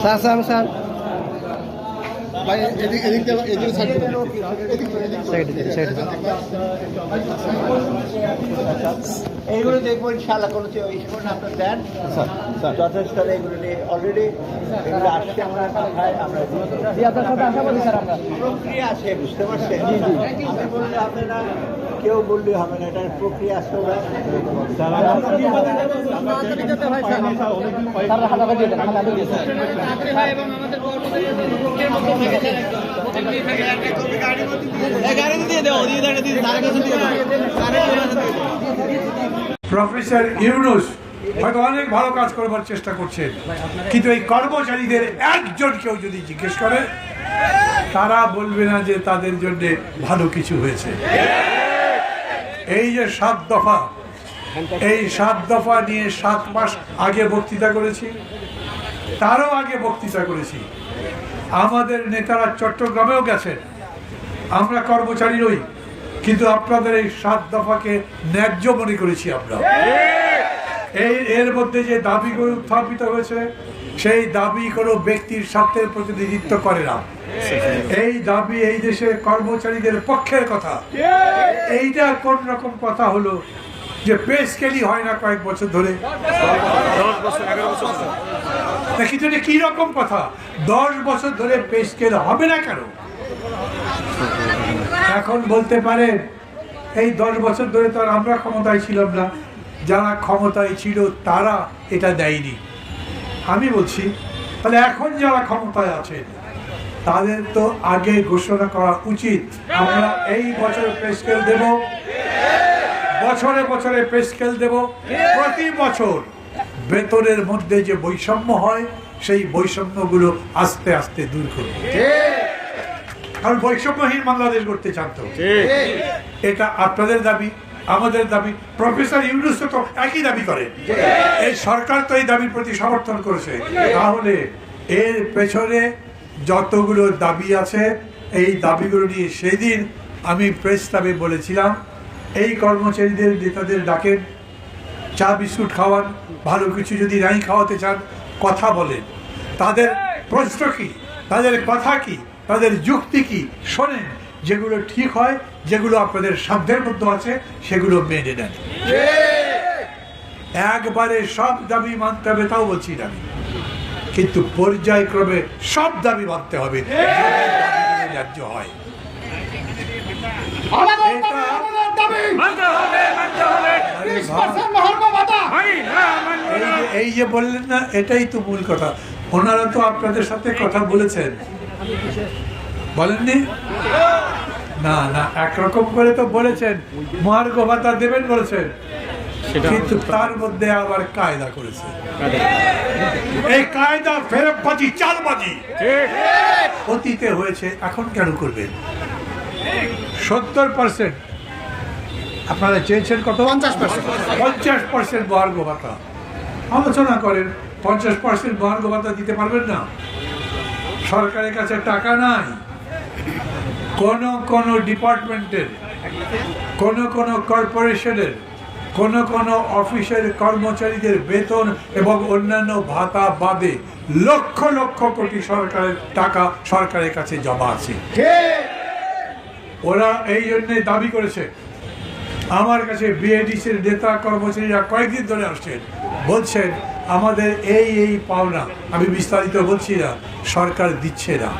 Sir sir sir. এইগুলো দেখব ইনশাআল্লাহ কোনো আপনার দেন। যথেষ্ট এইগুলো নিয়ে অলরেডি এগুলো আসছে আমরা আমরা আপনার প্রক্রিয়া আছে বুঝতে পারছেন? আমি বললে হবে না কেউ বললে হবে না এটার প্রক্রিয়া প্রফেসর ইউনুস হয়তো অনেক ভালো কাজ করবার চেষ্টা করছেন কিন্তু এই কর্মচারীদের একজন কেউ যদি জিজ্ঞেস করে তারা বলবে না যে তাদের জন্য ভালো কিছু হয়েছে। এই যে সাত দফা, এই সাত দফা নিয়ে সাত মাস আগে বক্তৃতা করেছি, তারও আগে বক্তৃতা করেছি। আমাদের নেতারা চট্টগ্রামেও গেছেন, আমরা কর্মচারী নই, কিন্তু আপনাদের এই সাত দফাকে ন্যায্য মনে করেছি আমরা। এই, এর মধ্যে যে দাবিগুলো উত্থাপিত হয়েছে, সেই দাবি কোনো ব্যক্তির স্বার্থের প্রতিনিধিত্ব করে না। এই দাবি এই দেশের কর্মচারীদের পক্ষের কথা। এইটা কোন রকম কথা হলো যে পে স্কেলই হয় না কয়েক বছর ধরে? কিন্তু কি রকম কথা, দশ বছর ধরে পে স্কেল হবে না কেন? এখন বলতে পারেন, এই দশ বছর ধরে তো আর আমরা ক্ষমতায় ছিলাম না। যারা ক্ষমতায় ছিল তারা এটা দেয়নি। আমি বলছি তাহলে এখন যারা ক্ষমতায় আছেন তাদের তো আগে ঘোষণা করা উচিত আমরা এই বছর পে স্কেল দেব বছরে বছরে পে স্কেল দেব প্রতি বছর বেতনের মধ্যে যে বৈষম্য হয় সেই বৈষম্যগুলো আস্তে আস্তে দূর করব। কারণ বৈষম্যহীন বাংলাদেশ করতে চান তো। এটা আপনাদের দাবি আমাদের দাবি প্রফেসর ইউনুস তো একই দাবি করে। এই সরকার তো এই দাবির প্রতি সমর্থন করেছে। তাহলে এর পেছনে যতগুলো দাবি আছে এই দাবিগুলো নিয়ে সেদিন আমি প্রেস ক্লাবে বলেছিলাম এই কর্মচারীদের নেতাদের ডাকেন চা বিস্কুট খাওয়ান ভালো কিছু যদি নাই খাওয়াতে চান কথা বলেন। তাদের প্রশ্ন কি? তাদের কথা কি? তাদের যুক্তি কি? শোনেন। যেগুলো ঠিক হয় যেগুলো আপনাদের সাধ্যের মধ্যে আছে সেগুলো মেনে নেন। একবারে সব দাবি মানতে হবে তাও বলছি না কিন্তু পর্যায়ক্রমে সব দাবি মানতে হবে ন্যায্য হয়। এই যে বললেন না এটাই তো মূল কথা। ওনারা তো আপনাদের সাথে কথা বলেছেন। বলেননি? না না একরকম করে তো বলেছেন। মহার্ঘ ভাতা দেবেন বলেছেন। কিন্তু তার মধ্যে আবার কায়দা করেছে। এই কায়দা ফেরতবাজি চালবাজি। অতীতে হয়েছে এখন কেন করবেন? সত্তর পার্সেন্ট আপনারা চেয়েছেন কত? পঞ্চাশ পার্সেন্ট পঞ্চাশ পার্সেন্ট মহার্ঘ ভাতা। আলোচনা করেন পঞ্চাশ পার্সেন্ট মহার্ঘ ভাতা দিতে পারবেন না। সরকারের কাছে টাকা নাই। কোন কোন ডিপার্টমেন্টের কোন কোন কর্পোরেশনের কোন কোন অফিসের কর্মচারীদের বেতন এবং অন্যান্য ভাতা বাদে লক্ষ লক্ষ কোটি সরকারের টাকা সরকারের কাছে জমা আছে। ওরা এই জন্যে দাবি করেছে। আমার কাছে বিএডিসির নেতা কর্মচারীরা কয়েকদিন ধরে আসছেন বলছেন আমাদের এই এই পাওনা আমি বিস্তারিত বলছি না সরকার দিচ্ছে না।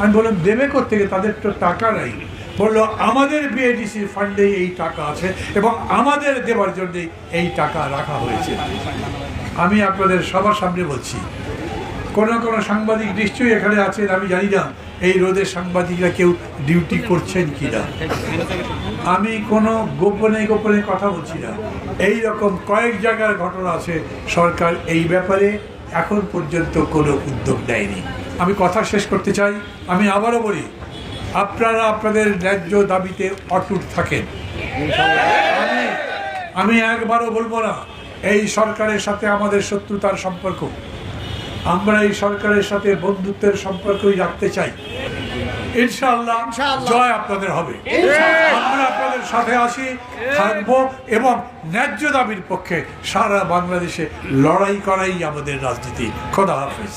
আমি বললাম, দেবে থেকে তাদের তো টাকা নাই। বলল, আমাদের বিএডিসির ফান্ডে এই টাকা আছে এবং আমাদের দেওয়ার জন্য এই টাকা রাখা হয়েছে। আমি আপনাদের সবার সামনে বলছি, কোনো কোনো সাংবাদিক নিশ্চয়ই এখানে আছেন, আমি জানি না এই রোদের সাংবাদিকরা কেউ ডিউটি করছেন কি না। আমি কোনো গোপনে গোপনে কথা বলছি না। এই রকম কয়েক জায়গার ঘটনা আছে, সরকার এই ব্যাপারে এখন পর্যন্ত কোনো উদ্যোগ নেয়নি। আমি কথা শেষ করতে চাই। আমি আবারও বলি, আপনারা আপনাদের ন্যায্য দাবিতে অটুট থাকেন। আমি একবারও বলব না, এই সরকারের সাথে আমাদের শত্রুতার সম্পর্ক। আমরা এই সরকারের সাথে বন্ধুত্বের সম্পর্কই রাখতে চাই। ইনশাআল্লাহ। জয় আপনাদের হবে। আমরা আপনাদের সাথে আসি থাকব এবং ন্যায্য দাবির পক্ষে সারা বাংলাদেশে লড়াই করাই আমাদের রাজনীতি। খোদা হাফিজ।